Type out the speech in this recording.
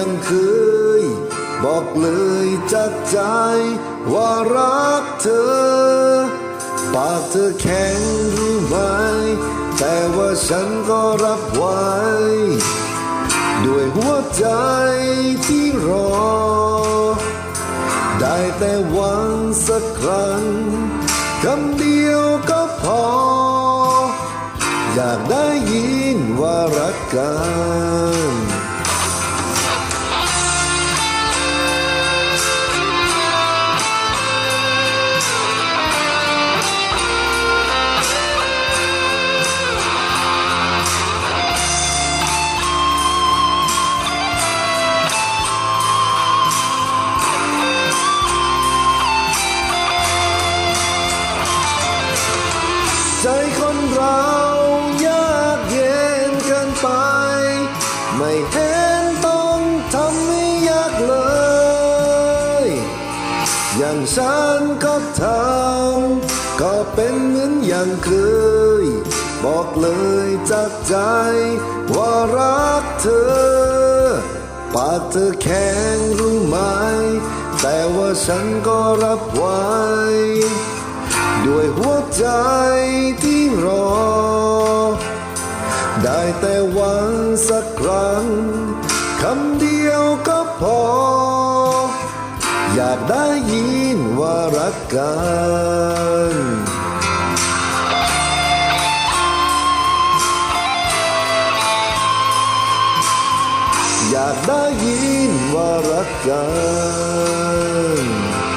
มือนอย่างเคย บอกเลยจากใจว่ารักเธอ ปากเธอแข็งรู้ไหมแต่ว่าฉันก็รับไว้ ด้วยหัวใจที่รอ ได้แต่หวังสักครั้งคำเดียวก็พอ อยากได้ยินว่ารักกัน อย่างฉันก็ทำก็เป็นเหมือนอย่างเคย บอกเลยจากใจ ว่ารักเธอ ปากเธอแข็งรู้ไหม แต่ว่าฉันก็รับไว้ ด้วยหัวใจที่รอ ได้แต่หวังสักครั้งคำเดียวก็พอ อยากได้ยินว่ารักกันอยากได้ยินว่ารักกัน